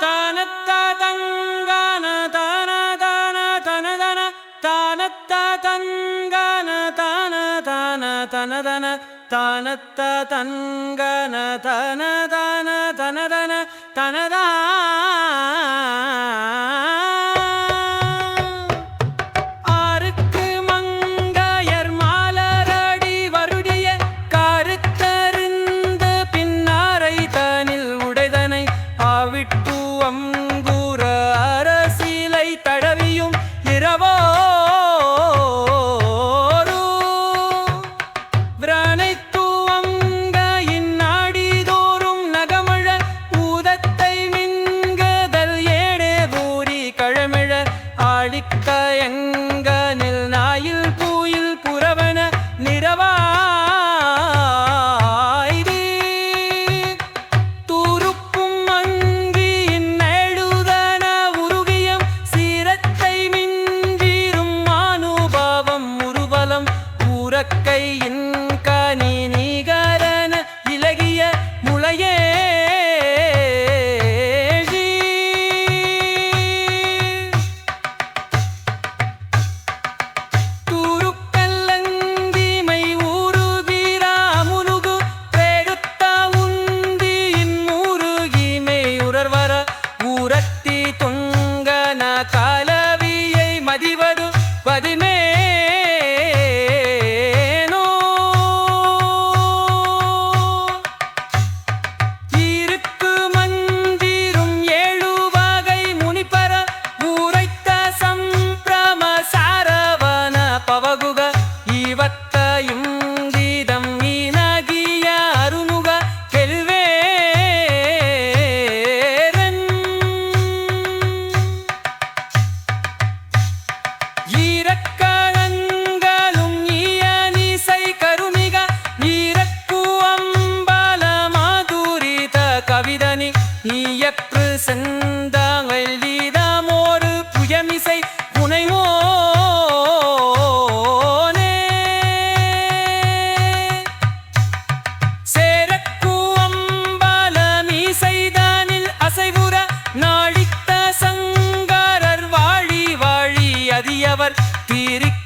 தானத்த தங்கான தான தன தன தானத்த தங்கான தான தான தனதன தானத்த தங்கான தன தான தனதன தனதா ஆருக்கு ஊரக்கையின் கனி நிகரன இலகிய முளையே. தூருக்கல்லந்திமை சிரிக்க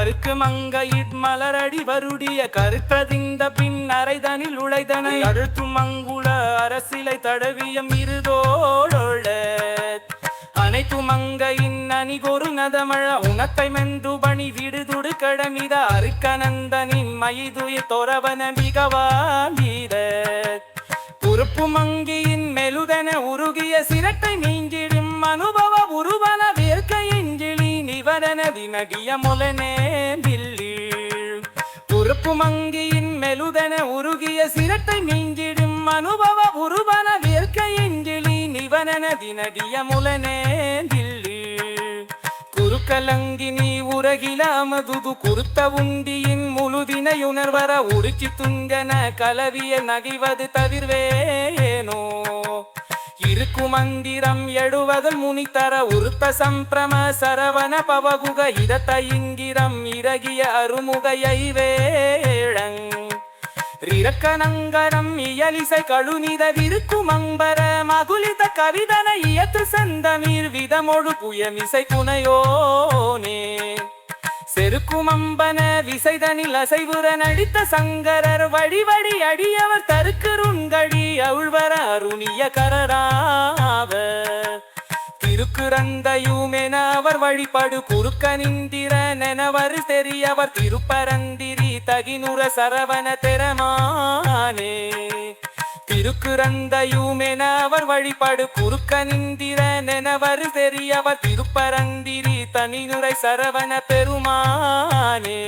கருக்கு மங்கையிட் மலரடி வருடிய கருத்ததிந்த பின் அரைதனில் உழைதனை அழுத்து மங்குள அரசிலை தடவியம் இருதோழ அனைத்து மங்கையின் அணிகொரு நதமழ உனத்தை மெந்து பணி விடுதுடு கடமித அருக்கநந்தனின் மயிதுய தொரவன மிகவாமீத உறுப்பு மங்கியின் மெலுதன உருகிய சிரட்டை நீங்கிடும் அனுபவ உருவன நிவரன தினகிய முலனே தில்லீழ் உறுப்பு மங்கியின் மெலுதன உருகிய சிரட்டை நீங்கிடும் அனுபவ உருவன வேர்க்கையின்றிலி நிவரன தினகிய முலனே தில்லீழ் குறுக்கலங்கினி உரகில அமதுது குருத்த உண்டியின் முழுதினையுணர்வர உருச்சி திருக்குமந்திரம் கலவிய எழுவதல் முனித்தர உருத்த சம்பிரம சரவண பவகுக இதத்த இங்கிரம் இறகிய அருமுகையை வேழங். ரிரக்கனங்கரம் இயலிசை கழுநித விருக்குமம்பர மகுலித கவிதன இயத்து சந்தமீர் விதமொழு புயமிசை குனையோனே செருக்குமம்பன விசைதனில் அசைவுற நடித்த சங்கரர் வழிவடி அடியவர் தருக்கருண்கழி அவுழ்வர அருணிய கரராவ திருக்குறந்தையுமென அவர் வழிபடு குறுக்க நிந்திரனெனவர் தெரியவர் திருப்பரந்திரி தகினுர சரவண தெரமானே. திருக்குறந்தையுமென அவர் வழிபாடு குறுக்க நிந்திரனெனவர் தெரியவர் திருப்பரந்திரி தனிநுரை சரவண பெருமானே.